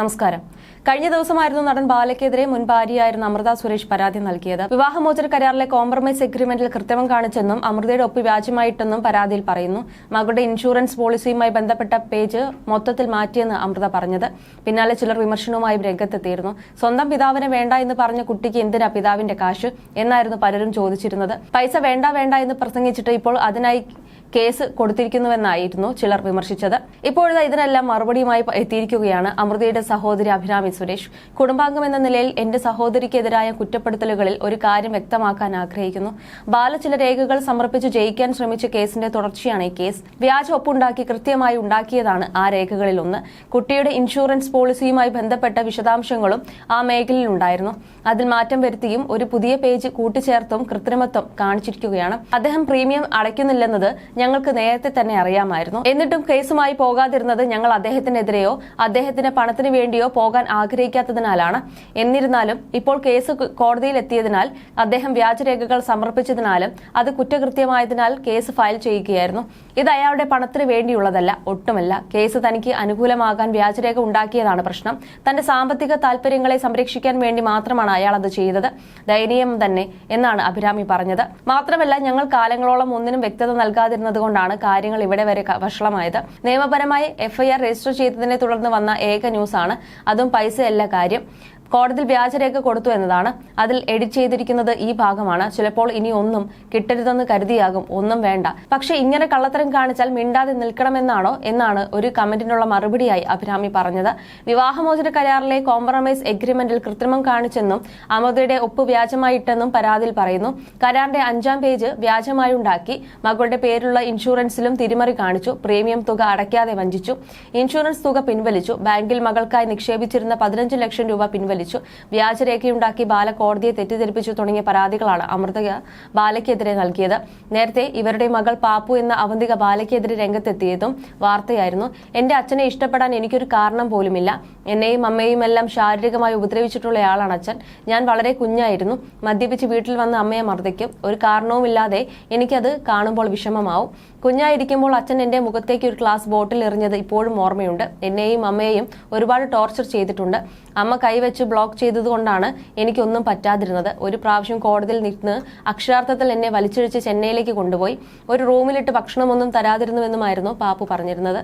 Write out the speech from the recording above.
നമസ്കാരം. കഴിഞ്ഞ ദിവസമായിരുന്നു നടൻ ബാലയ്ക്കെതിരെ മുൻ ഭാര്യയായിരുന്ന അമൃത സുരേഷ് പരാതി നൽകിയത്. വിവാഹമോചന കരാറിലെ കോംപ്രമൈസ് എഗ്രിമെന്റിൽ കൃത്രിമം കാണിച്ചെന്നും അമൃതയുടെ ഒപ്പ് വ്യാജമായിട്ടെന്നും പരാതിയിൽ പറയുന്നു. മകളുടെ ഇൻഷുറൻസ് പോളിസിയുമായി ബന്ധപ്പെട്ട പേജ് മൊത്തത്തിൽ മാറ്റിയെന്ന് അമൃത പറഞ്ഞത്. പിന്നാലെ ചിലർ വിമർശനവുമായും രംഗത്തെത്തിയിരുന്നു. സ്വന്തം പിതാവിനെ വേണ്ട എന്ന് പറഞ്ഞ കുട്ടിക്ക് എന്തിനാ പിതാവിന്റെ കാശ്? എന്നായിരുന്നു പലരും ചോദിച്ചിരുന്നത്. പൈസ വേണ്ട വേണ്ട എന്ന് പ്രസംഗിച്ചിട്ട് ഇപ്പോൾ അതിനായി കേസ് കൊടുത്തിരിക്കുന്നുവെന്നായിരുന്നു ചിലർ വിമർശിച്ചത്. ഇപ്പോഴത്തെ ഇതിനെല്ലാം മറുപടിയുമായി എത്തിയിരിക്കുകയാണ് അമൃതയുടെ സഹോദരി അഭിരാമി സുരേഷ്. കുടുംബാംഗം എന്ന നിലയിൽ എന്റെ സഹോദരിക്കെതിരായ കുറ്റപ്പെടുത്തലുകളിൽ ഒരു കാര്യം വ്യക്തമാക്കാൻ ആഗ്രഹിക്കുന്നു. ബാല ചില രേഖകൾ സമർപ്പിച്ച് ജയിക്കാൻ ശ്രമിച്ച കേസിന്റെ തുടർച്ചയാണ് ഈ കേസ്. വ്യാജ ഒപ്പുണ്ടാക്കി കൃത്യമായി ഉണ്ടാക്കിയതാണ് ആ രേഖകളിൽ ഒന്ന് കുട്ടിയുടെ ഇൻഷുറൻസ് പോളിസിയുമായി ബന്ധപ്പെട്ട വിശദാംശങ്ങളും ആ മേഖലയിൽ ഉണ്ടായിരുന്നു അതിൽ മാറ്റം വരുത്തിയും ഒരു പുതിയ പേജ് കൂട്ടിച്ചേർത്തും കൃത്രിമത്വം കാണിച്ചിരിക്കുകയാണ്. അദ്ദേഹം പ്രീമിയം അടയ്ക്കുന്നില്ലെന്നത് ഞങ്ങൾക്ക് നേരത്തെ തന്നെ അറിയാമായിരുന്നു. എന്നിട്ടും കേസുമായി പോകാതിരുന്നത് ഞങ്ങൾ അദ്ദേഹത്തിനെതിരെയോ അദ്ദേഹത്തിന്റെ പണത്തിന് വേണ്ടിയോ പോകാൻ ആഗ്രഹിക്കാത്തതിനാലാണ്. എന്നിരുന്നാലും ഇപ്പോൾ കേസ് കോടതിയിൽ എത്തിയതിനാൽ അദ്ദേഹം വ്യാജരേഖകൾ സമർപ്പിച്ചതിനാലും അത് കുറ്റകൃത്യമായതിനാൽ കേസ് ഫയൽ ചെയ്യുകയായിരുന്നു. ഇത് അയാളുടെ പണത്തിന് വേണ്ടിയുള്ളതല്ല ഒട്ടുമല്ല. കേസ് തനിക്ക് അനുകൂലമാകാൻ വ്യാജരേഖ ഉണ്ടാക്കിയതാണ് പ്രശ്നം. തന്റെ സാമ്പത്തിക താല്പര്യങ്ങളെ സംരക്ഷിക്കാൻ വേണ്ടി മാത്രമാണ് അയാൾ അത് ചെയ്തത്. ദയനീയം തന്നെ എന്നാണ് അഭിരാമി പറഞ്ഞത്. മാത്രമല്ല ഞങ്ങൾ കാലങ്ങളോളം ഒന്നിനും വ്യക്തത നൽകാതിരുന്നതുകൊണ്ടാണ് കാര്യങ്ങൾ ഇവിടെ വരെ വഷളമായത്. നിയമപരമായി എഫ്ഐആർ രജിസ്റ്റർ ചെയ്തതിനെ തുടർന്ന് വന്ന ഏക ന്യൂസാണ് അതും പൈസയല്ല കാര്യം. കോടതിയിൽ വ്യാജരേഖ കൊടുത്തു എന്നതാണ് അതിൽ എഡിറ്റ് ചെയ്തിരിക്കുന്നത് ഈ ഭാഗമാണ്. ചിലപ്പോൾ ഇനി ഒന്നും കിട്ടരുതെന്ന് കരുതിയാകും ഒന്നും വേണ്ട. പക്ഷെ ഇങ്ങനെ കള്ളത്തരം കാണിച്ചാൽ മിണ്ടാതെ നിൽക്കണമെന്നാണോ എന്നാണ് ഒരു കമന്റിനുള്ള മറുപടിയായി അഭിരാമി പറഞ്ഞത്. വിവാഹമോചന കരാറിലെ കോംപ്രമൈസ് എഗ്രിമെന്റിൽ കൃത്രിമം കാണിച്ചെന്നും അമൃതയുടെ ഒപ്പ് വ്യാജമായിട്ടെന്നും പരാതിയിൽ പറയുന്നു. കരാറിന്റെ അഞ്ചാം പേജ് വ്യാജമായി ഉണ്ടാക്കി മകളുടെ പേരിലുള്ള ഇൻഷുറൻസിലും തിരിമറി കാണിച്ചു. പ്രീമിയം തുക അടയ്ക്കാതെ വഞ്ചിച്ചു. ഇൻഷുറൻസ് തുക പിൻവലിച്ചു. ബാങ്കിൽ മകൾക്കായി നിക്ഷേപിച്ചിരുന്ന പതിനഞ്ച് ലക്ഷം രൂപ പിൻവലിച്ചു. വ്യാജരേഖയുണ്ടാക്കി ബാല കോടതിയെ തെറ്റിദ്ധരിപ്പിച്ചു തുടങ്ങിയ പരാതികളാണ് അമൃത ബാലയ്ക്കെതിരെ നൽകിയത്. നേരത്തെ ഇവരുടെ മകൾ പാപ്പു എന്ന അവന്തിക ബാലയ്ക്കെതിരെ രംഗത്തെത്തിയതും വാർത്തയായിരുന്നു. എന്റെ അച്ഛനെ ഇഷ്ടപ്പെടാൻ എനിക്കൊരു കാരണം പോലുമില്ല. എന്നെയും അമ്മയും എല്ലാം ശാരീരികമായി ഉപദ്രവിച്ചിട്ടുള്ളയാളാണ് അച്ഛൻ. ഞാൻ വളരെ കുഞ്ഞായിരുന്നു. മദ്യപിച്ച് വീട്ടിൽ വന്ന അമ്മയെ മർദ്ദിക്കും. ഒരു കാരണവുമില്ലാതെ എനിക്കത് കാണുമ്പോൾ വിഷമമാവും. കുഞ്ഞായിരിക്കുമ്പോൾ അച്ഛൻ എന്റെ മുഖത്തേക്ക് ഒരു ഗ്ലാസ് ബോട്ടിൽ എറിഞ്ഞത് ഇപ്പോഴും ഓർമ്മയുണ്ട്. എന്നെയും അമ്മയെയും ഒരുപാട് ടോർച്ചർ ചെയ്തിട്ടുണ്ട്. അമ്മ കൈവച്ച് ബ്ലോക്ക് ചെയ്തതുകൊണ്ടാണ് എനിക്കൊന്നും പറ്റാതിരുന്നത്. ഒരു പ്രാവശ്യം കോടതിയിൽ നിന്ന് അക്ഷരാർത്ഥത്തിൽ എന്നെ വലിച്ചിഴിച്ച് ചെന്നൈയിലേക്ക് കൊണ്ടുപോയി. ഒരു റൂമിലിട്ട് ഭക്ഷണമൊന്നും തരാതിരുന്നുവെന്നുമായിരുന്നു പാപ്പു പറഞ്ഞിരുന്നത്.